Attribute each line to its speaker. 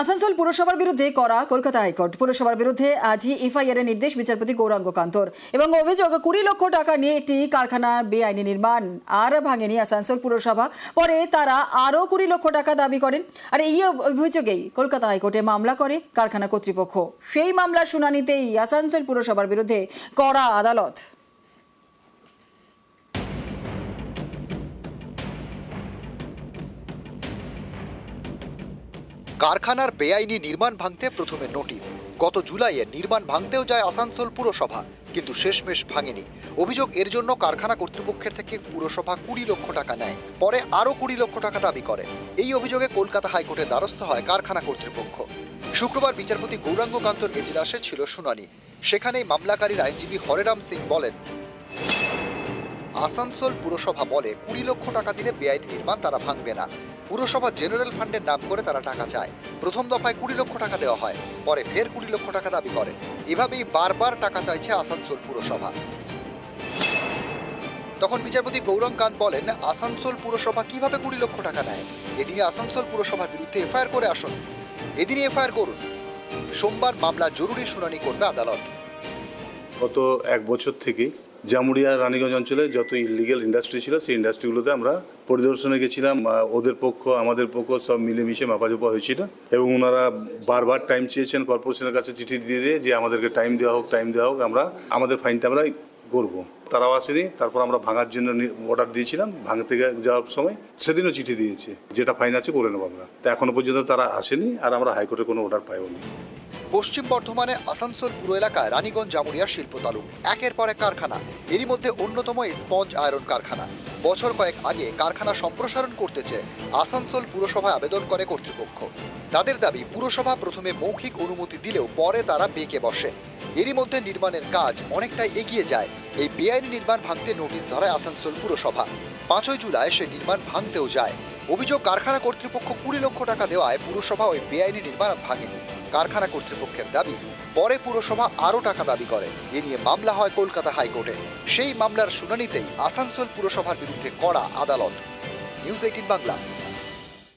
Speaker 1: আসানসোল পুরসভার বিরুদ্ধে করা কলকাতা হাইকোর্ট। পুরসভার বিরুদ্ধে আজই এফআইআর এর নির্দেশ বিচারপতি গৌরাঙ্গ কান্তর এবং অভিযোগ, কুড়ি লক্ষ টাকা নিয়ে একটি কারখানা বেআইনি নির্মাণ আর ভাঙেনি আসানসোল পুরসভা। পরে তারা আরও কুড়ি লক্ষ টাকা দাবি করেন। আর এই অভিযোগেই কলকাতা হাইকোর্টে মামলা করে কারখানা কর্তৃপক্ষ। সেই মামলার শুনানিতেই আসানসোল পুরসভার বিরুদ্ধে কড়া আদালত
Speaker 2: কারখানার বেআইনি নির্মাণ ভাঙতে প্রথমে নোটিশ। গত জুলাইয়ে নির্মাণ ভাঙতেও যায় আসানসোল পুরসভা, কিন্তু শেষমেশ ভাঙেনি। অভিযোগ এর জন্য কারখানা কর্তৃপক্ষের থেকে পুরসভা কুড়ি লক্ষ টাকা নেয়, পরে আরও কুড়ি লক্ষ টাকা দাবি করে। এই অভিযোগে কলকাতা হাইকোর্টে দ্বারস্থ হয় কারখানা কর্তৃপক্ষ। শুক্রবার বিচারপতি গৌরাঙ্গ কান্তর এজলাসে ছিল শুনানি। সেখানেই মামলাকারীর আইনজীবী হরেরাম সিং বলেন আসানসোল পুরসভা বলে কুড়ি লক্ষ টাকা দিলে বেআইনি নির্মাণ তারা ভাঙবে না। পুরসভা জেনারেল ফান্ডের নাম করে তারা টাকা চায়। প্রথম দফায় কুড়ি লক্ষ টাকা দেওয়া হয়, পরে ফের কুড়ি লক্ষ টাকা দাবি করে। এভাবেই বারবার টাকা চাইছে আসানসোল পুরসভা। তখন বিচারপতি গৌরং কান্ত বলেন, আসানসোল পুরসভা কীভাবে কুড়ি লক্ষ টাকা নেয়? এদিনে আসানসোল পুরসভার বিরুদ্ধে এফআইআর করে আসুন। এদিনই এফআইআর করুন। সোমবার মামলা জরুরি শুনানি করবে আদালত।
Speaker 3: গত এক বছর থেকে জামুড়িয়া, রানীগঞ্জ অঞ্চলে যত ইলিগেল ইন্ডাস্ট্রি ছিল, সেই ইন্ডাস্ট্রিগুলোতে আমরা পরিদর্শনে গেছিলাম। ওদের পক্ষ, আমাদের পক্ষ সব মিলেমিশে মাপাজোপা হয়েছিল এবং ওনারা বারবার টাইম চেয়েছেন কর্পোরেশনের কাছে চিঠি দিয়ে দিয়ে যে আমাদেরকে টাইম দেওয়া হোক টাইম দেওয়া হোক, আমরা, আমাদের ফাইনটা আমরা করব। তারাও আসেনি, তারপর আমরা ভাঙার জন্য অর্ডার দিয়েছিলাম। ভাঙতে যাওয়ার সময় সেদিনও চিঠি দিয়েছে, যেটা ফাইন আছে করে নেব আমরা। তা এখনও পর্যন্ত তারা আসেনি, আর আমরা হাইকোর্টে কোনো অর্ডার পাইনি
Speaker 2: পশ্চিম বর্ধমানে আসানসোল পুরো এলাকায় রানীগঞ্জ জামুরিয়া শিল্প তালুক একের পর এক কারখানা। এরই মধ্যে অন্যতম স্পঞ্জ আয়রন কারখানা। বছর কয়েক আগে কারখানা সম্প্রসারণ করতেছে আসানসোল পুরসভায় আবেদন করে কর্তৃপক্ষ। তাদের দাবি, পুরসভা প্রথমে মৌখিক অনুমতি দিলেও পরে তারা বেঁকে বসে। এরই মধ্যে নির্মাণের কাজ অনেকটাই এগিয়ে যায়। এই বেআইনি নির্মাণ ভাঙতে নোটিশ ধরায় আসানসোল পুরসভা। পাঁচই জুলাই সে নির্মাণ ভাঙতেও যায়। অভিযোগ, কারখানা কর্তৃপক্ষ কুড়ি লক্ষ টাকা দেওয়ায় পুরসভা ওই বেআইনি নির্মাণ ভাঙেনি। কারখানা কর্তৃপক্ষের দাবি, পরে পুরসভা আরও টাকা দাবি করে। এ নিয়ে মামলা হয় কলকাতা হাইকোর্টে। সেই মামলার শুনানিতেই আসানসোল পুরসভার বিরুদ্ধে কড়া আদালত। News eighteen Bangla.